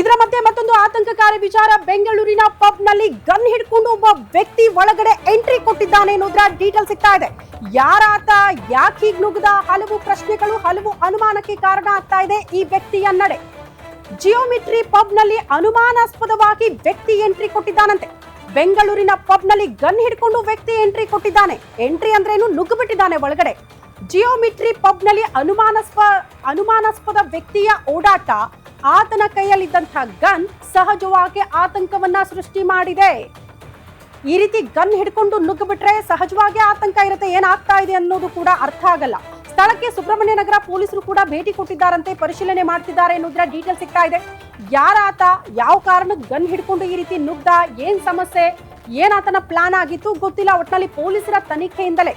ಇದರ ಮಧ್ಯೆ ಮತ್ತೊಂದು ಆತಂಕಕಾರಿ ವಿಚಾರ. ಬೆಂಗಳೂರಿನ ಪಬ್ನಲ್ಲಿ ಗನ್ ಹಿಡ್ಕೊಂಡು ಒಬ್ಬ ವ್ಯಕ್ತಿ ಒಳಗಡೆ ಎಂಟ್ರಿ ಕೊಟ್ಟಿದ್ದಾನೆ ಅನ್ನೋದ್ರ ಡೀಟೇಲ್ ಸಿಗ್ತಾ ಇದೆ. ಯಾರಾತ, ಯಾಕೆ ಹೀಗ್ ನುಗ್ಗದ ಹಲವು ಪ್ರಶ್ನೆಗಳು, ಹಲವು ಅನುಮಾನಕ್ಕೆ ಕಾರಣ ಆಗ್ತಾ ಇದೆ ಈ ವ್ಯಕ್ತಿಯ ನಡೆ. ಜಿಯೋಮಿಟ್ರಿ ಪಬ್ನಲ್ಲಿ ಅನುಮಾನಾಸ್ಪದವಾಗಿ ವ್ಯಕ್ತಿ ಎಂಟ್ರಿ ಕೊಟ್ಟಿದ್ದಾನಂತೆ. ಬೆಂಗಳೂರಿನ ಪಬ್ನಲ್ಲಿ ಗನ್ ಹಿಡ್ಕೊಂಡು ವ್ಯಕ್ತಿ ಎಂಟ್ರಿ ಕೊಟ್ಟಿದ್ದಾನೆ. ಎಂಟ್ರಿ ಅಂದ್ರೇನು ನುಗ್ಗಿಬಿಟ್ಟಿದ್ದಾನೆ ಒಳಗಡೆ. ಜಿಯೋಮಿಟ್ರಿ ಪಬ್ನಲ್ಲಿ ಅನುಮಾನಾಸ್ಪ, ಅನುಮಾನಾಸ್ಪದ ವ್ಯಕ್ತಿಯ ಓಡಾಟ ಆತನ ಕೈಯಲ್ಲಿದ್ದಂತಹ ಗನ್ ಸಹಜವಾಗಿ ಆತಂಕವನ್ನ ಸೃಷ್ಟಿ ಮಾಡಿದೆ. ಈ ರೀತಿ ಗನ್ ಹಿಡ್ಕೊಂಡು ನುಗ್ಗಿಬಿಟ್ರೆ ಸಹಜವಾಗಿ ಆತಂಕ ಇರುತ್ತೆ, ಏನಾಗ್ತಾ ಇದೆ ಅನ್ನೋದು ಕೂಡ ಅರ್ಥ ಆಗಲ್ಲ. ಸ್ಥಳಕ್ಕೆ ಸುಬ್ರಹ್ಮಣ್ಯ ನಗರ ಪೊಲೀಸರು ಕೂಡ ಭೇಟಿ ಕೊಟ್ಟಿದ್ದಾರಂತೆ, ಪರಿಶೀಲನೆ ಮಾಡ್ತಿದ್ದಾರೆ ಅನ್ನೋದ್ರ ಡೀಟೇಲ್ ಸಿಗ್ತಾ ಇದೆ. ಯಾರಾತ ಯಾವ ಕಾರಣಕ್ಕೆ ಗನ್ ಹಿಡ್ಕೊಂಡು ಈ ರೀತಿ ನುಗ್ದ, ಏನ್ ಸಮಸ್ಯೆ ಏನಾತನ ಪ್ಲಾನ್ ಆಗಿತ್ತು ಗೊತ್ತಿಲ್ಲ ಒಟ್ಟಿನಲ್ಲಿ ಪೊಲೀಸರ ತನಿಖೆಯಿಂದಲೇ.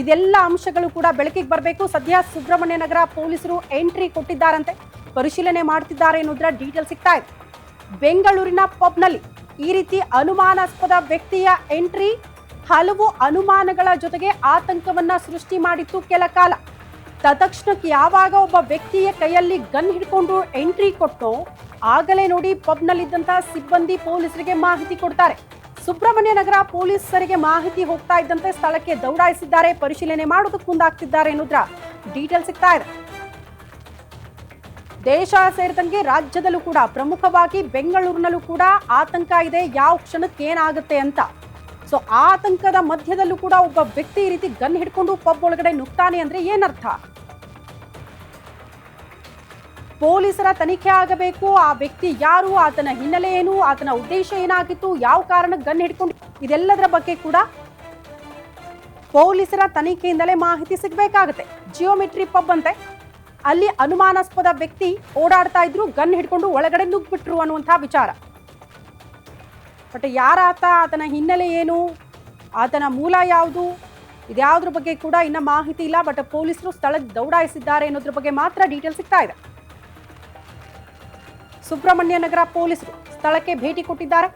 ಇದೆಲ್ಲ ಅಂಶಗಳು ಕೂಡ ಬೆಳಕಿಗೆ ಬರಬೇಕು. ಸದ್ಯ ಸುಬ್ರಹ್ಮಣ್ಯ ನಗರ ಪೊಲೀಸರು ಎಂಟ್ರಿ ಕೊಟ್ಟಿದ್ದಾರಂತೆ. ಪರಿಶೀಲನೆ ಮಾಡ್ತಿದ್ದಾರೆ ಎನ್ನುವುದರ ಡೀಟೇಲ್ ಸಿಗ್ತಾ ಇದೆ. ಬೆಂಗಳೂರಿನ ಪಬ್ನಲ್ಲಿ ಈ ರೀತಿ ಅನುಮಾನಾಸ್ಪದ ವ್ಯಕ್ತಿಯ ಎಂಟ್ರಿ ಹಲವು ಅನುಮಾನಗಳ ಜೊತೆಗೆ ಆತಂಕವನ್ನ ಸೃಷ್ಟಿ ಮಾಡಿತ್ತು ಕೆಲ ಕಾಲ. ತತ್ಕ್ಷಣಕ್ಕೆ ಯಾವಾಗ ಒಬ್ಬ ವ್ಯಕ್ತಿಯ ಕೈಯಲ್ಲಿ ಗನ್ ಹಿಡ್ಕೊಂಡು ಎಂಟ್ರಿ ಕೊಟ್ಟು, ಆಗಲೇ ನೋಡಿ ಪಬ್ನಲ್ಲಿದ್ದಂತಹ ಸಿಬ್ಬಂದಿ ಪೊಲೀಸರಿಗೆ ಮಾಹಿತಿ ಕೊಡ್ತಾರೆ. ಸುಬ್ರಹ್ಮಣ್ಯ ನಗರ ಪೊಲೀಸರಿಗೆ ಮಾಹಿತಿ ಹೋಗ್ತಾ ಇದ್ದಂತೆ ಸ್ಥಳಕ್ಕೆ ದೌಡಾಯಿಸಿದ್ದಾರೆ, ಪರಿಶೀಲನೆ ಮಾಡೋದಕ್ಕೆ ಮುಂದಾಗ್ತಿದ್ದಾರೆ ಅನ್ನೋದ್ರ ಡೀಟೇಲ್ ಸಿಗ್ತಾ ಇದೆ. ದೇಶ ಸೇರಿದಂಗೆ ರಾಜ್ಯದಲ್ಲೂ ಕೂಡ, ಪ್ರಮುಖವಾಗಿ ಬೆಂಗಳೂರಿನಲ್ಲೂ ಕೂಡ ಆತಂಕ ಇದೆ. ಯಾವ ಕ್ಷಣಕ್ಕೆ ಏನಾಗುತ್ತೆ ಅಂತ. ಸೊ ಆತಂಕದ ಮಧ್ಯದಲ್ಲೂ ಕೂಡ ಒಬ್ಬ ವ್ಯಕ್ತಿ ಈ ರೀತಿ ಗನ್ ಹಿಡ್ಕೊಂಡು ಪಬ್ ಒಳಗಡೆ ನುಗ್ತಾನೆ ಅಂದ್ರೆ ಏನರ್ಥ? ಪೊಲೀಸರ ತನಿಖೆ ಆಗಬೇಕು. ಆ ವ್ಯಕ್ತಿ ಯಾರು, ಆತನ ಹಿನ್ನೆಲೆ ಏನು, ಆತನ ಉದ್ದೇಶ ಏನಾಗಿತ್ತು, ಯಾವ ಕಾರಣಕ್ಕೆ ಗನ್ ಹಿಡ್ಕೊಂಡು ಇದೆಲ್ಲದರ ಬಗ್ಗೆ ಕೂಡ ಪೊಲೀಸರ ತನಿಖೆಯಿಂದಲೇ ಮಾಹಿತಿ ಸಿಗಬೇಕಾಗುತ್ತೆ. ಜಿಯೋಮೆಟ್ರಿ ಪಬ್ ಅಂತೆ. ಅಲ್ಲಿ ಅನುಮಾನಾಸ್ಪದ ವ್ಯಕ್ತಿ ಓಡಾಡ್ತಾ ಇದ್ರು, ಗನ್ ಹಿಡ್ಕೊಂಡು ಒಳಗಡೆ ನುಗ್ಬಿಟ್ರು ಅನ್ನುವಂತಹ ವಿಚಾರ. ಬಟ್ ಯಾರಾತ ಆತನ ಹಿನ್ನೆಲೆ ಏನು, ಆತನ ಮೂಲ ಯಾವುದು, ಇದ್ಯಾವುದ್ರ ಬಗ್ಗೆ ಕೂಡ ಇನ್ನ ಮಾಹಿತಿ ಇಲ್ಲ, ಬಟ್ ಪೊಲೀಸರು ಸ್ಥಳಕ್ಕೆ ದೌಡಾಯಿಸಿದ್ದಾರೆ ಅನ್ನೋದ್ರ ಬಗ್ಗೆ ಮಾತ್ರ ಡೀಟೇಲ್ ಸಿಗ್ತಾ ಇದೆ. ಸುಬ್ರಹ್ಮಣ್ಯ ನಗರ ಪೊಲೀಸರು ಸ್ಥಳಕ್ಕೆ ಭೇಟಿ ಕೊಟ್ಟಿದ್ದಾರೆ.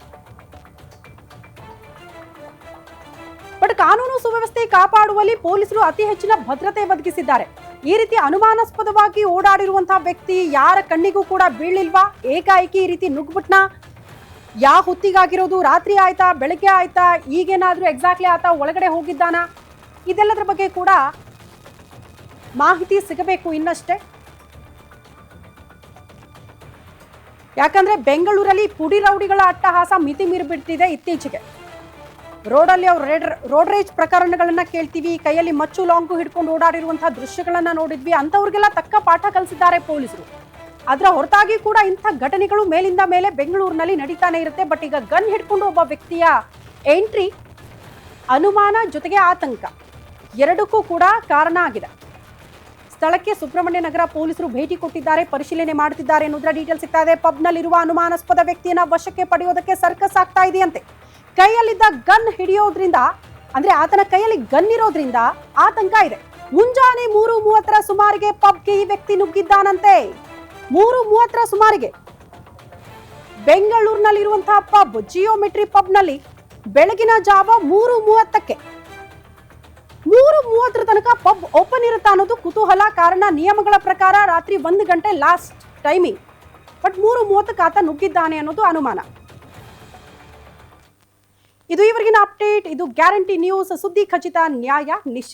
ಬಟ್ ಕಾನೂನು ಸುವ್ಯವಸ್ಥೆ ಕಾಪಾಡುವಲ್ಲಿ ಪೊಲೀಸರು ಅತಿ ಹೆಚ್ಚಿನ ಭದ್ರತೆ ಒದಗಿಸಿದ್ದಾರೆ. ಈ ರೀತಿ ಅನುಮಾನಾಸ್ಪದವಾಗಿ ಓಡಾಡಿರುವಂತಹ ವ್ಯಕ್ತಿ ಯಾರ ಕಣ್ಣಿಗೂ ಕೂಡ ಬೀಳಿಲ್ವಾ ಏಕಾಏಕಿ ಈ ರೀತಿ ನುಗ್ಬಿಟ್ನಾ ಯಾವ ಹೊತ್ತಿಗಾಗಿರೋದು? ರಾತ್ರಿ ಆಯ್ತಾ? ಬೆಳಗ್ಗೆ ಆಯ್ತಾ? ಈಗೇನಾದ್ರೂ ಎಕ್ಸಾಕ್ಟ್ಲಿ ಆತ ಒಳಗಡೆ ಹೋಗಿದ್ದಾನ? ಇದೆಲ್ಲದರ ಬಗ್ಗೆ ಕೂಡ ಮಾಹಿತಿ ಸಿಗಬೇಕು ಇನ್ನಷ್ಟೇ. ಯಾಕಂದ್ರೆ ಬೆಂಗಳೂರಲ್ಲಿ ಪುಡಿ ರೌಡಿಗಳ ಅಟ್ಟಹಾಸ ಮಿತಿ ಮೀರಿಬಿಡ್ತಿದೆ ಇತ್ತೀಚೆಗೆ. ರೋಡಲ್ಲಿ ಅವ್ರು ರೇಡ್ ರೋಡ್ ರೇಜ್ ಪ್ರಕರಣಗಳನ್ನ ಕೇಳ್ತೀವಿ, ಕೈಯಲ್ಲಿ ಮಚ್ಚು ಲಾಂಗು ಹಿಡ್ಕೊಂಡು ಓಡಾಡಿರುವಂತಹ ದೃಶ್ಯಗಳನ್ನ ನೋಡಿದ್ವಿ, ಅಂಥವ್ರಿಗೆಲ್ಲ ತಕ್ಕ ಪಾಠ ಕಲಿಸಿದ್ದಾರೆ ಪೊಲೀಸರು. ಅದರ ಹೊರತಾಗಿ ಕೂಡ ಇಂಥ ಘಟನೆಗಳು ಮೇಲಿಂದ ಮೇಲೆ ಬೆಂಗಳೂರಿನಲ್ಲಿ ನಡೀತಾನೆ ಇರುತ್ತೆ, ಬಟ್ ಈಗ ಗನ್ ಹಿಡ್ಕೊಂಡು ಒಬ್ಬ ವ್ಯಕ್ತಿಯ ಎಂಟ್ರಿ ಅನುಮಾನ ಜೊತೆಗೆ ಆತಂಕ. ಎರಡಕ್ಕೂ ಕೂಡ ಕಾರಣ ಆಗಿದೆ. ಸ್ಥಳಕ್ಕೆ ಸುಬ್ರಹ್ಮಣ್ಯ ನಗರ ಪೊಲೀಸರು ಭೇಟಿ ಕೊಟ್ಟಿದ್ದಾರೆ, ಪರಿಶೀಲನೆ ಮಾಡುತ್ತಿದ್ದಾರೆ ಅನ್ನೋದರ ಡೀಟೇಲ್ ಸಿಗ್ತಾ ಇದೆ. ಪಬ್ನಲ್ಲಿರುವ ಅನುಮಾನಾಸ್ಪದ ವ್ಯಕ್ತಿಯನ್ನು ವಶಕ್ಕೆ ಪಡೆಯೋದಕ್ಕೆ ಸರ್ಕಸ್ ಆಗ್ತಾ ಇದೆಯಂತೆ. ಕೈಯಲ್ಲಿದ್ದ ಗನ್ ಹಿಡಿಯೋದ್ರಿಂದ, ಅಂದ್ರೆ ಆತನ ಕೈಯಲ್ಲಿ ಗನ್ ಇರೋದ್ರಿಂದ ಆತಂಕ ಇದೆ. ಮುಂಜಾನೆ ಮೂರು ಮೂವತ್ತರ ಸುಮಾರಿಗೆ ಪಬ್ಗೆ ಈ ವ್ಯಕ್ತಿ ನುಗ್ಗಿದ್ದಾನಂತೆ. ಮೂರು ಮೂವತ್ತರ ಸುಮಾರಿಗೆ. ಬೆಂಗಳೂರಿನಲ್ಲಿರುವಂತಹ ಪಬ್, ಜಿಯೋಮೆಟ್ರಿ ಪಬ್ನಲ್ಲಿ ಬೆಳಗಿನ ಜಾವ ಮೂರು ಮೂವತ್ತಕ್ಕೆ. ಮೂರು ಮೂವತ್ತರ ತನಕ ಪಬ್ ಓಪನ್ ಇರುತ್ತಾ ಅನ್ನೋದು ಕುತೂಹಲ, ಕಾರಣ ನಿಯಮಗಳ ಪ್ರಕಾರ ರಾತ್ರಿ ಒಂದು ಗಂಟೆ ಲಾಸ್ಟ್ ಟೈಮಿಂಗ್. ಬಟ್ ಮೂರು ಮೂವತ್ತಕ್ಕೆ ಆತ ನುಗ್ಗಿದ್ದಾನೆ ಅನ್ನೋದು ಅನುಮಾನ. ಇದು ಇವರಿಗಿನ ಅಪ್ಡೇಟ್ ಇದು ಗ್ಯಾರಂಟಿ ನ್ಯೂಸ್ ಸುದ್ದಿ ಖಚಿತ ನ್ಯಾಯ ನಿಶ್ಚಿತ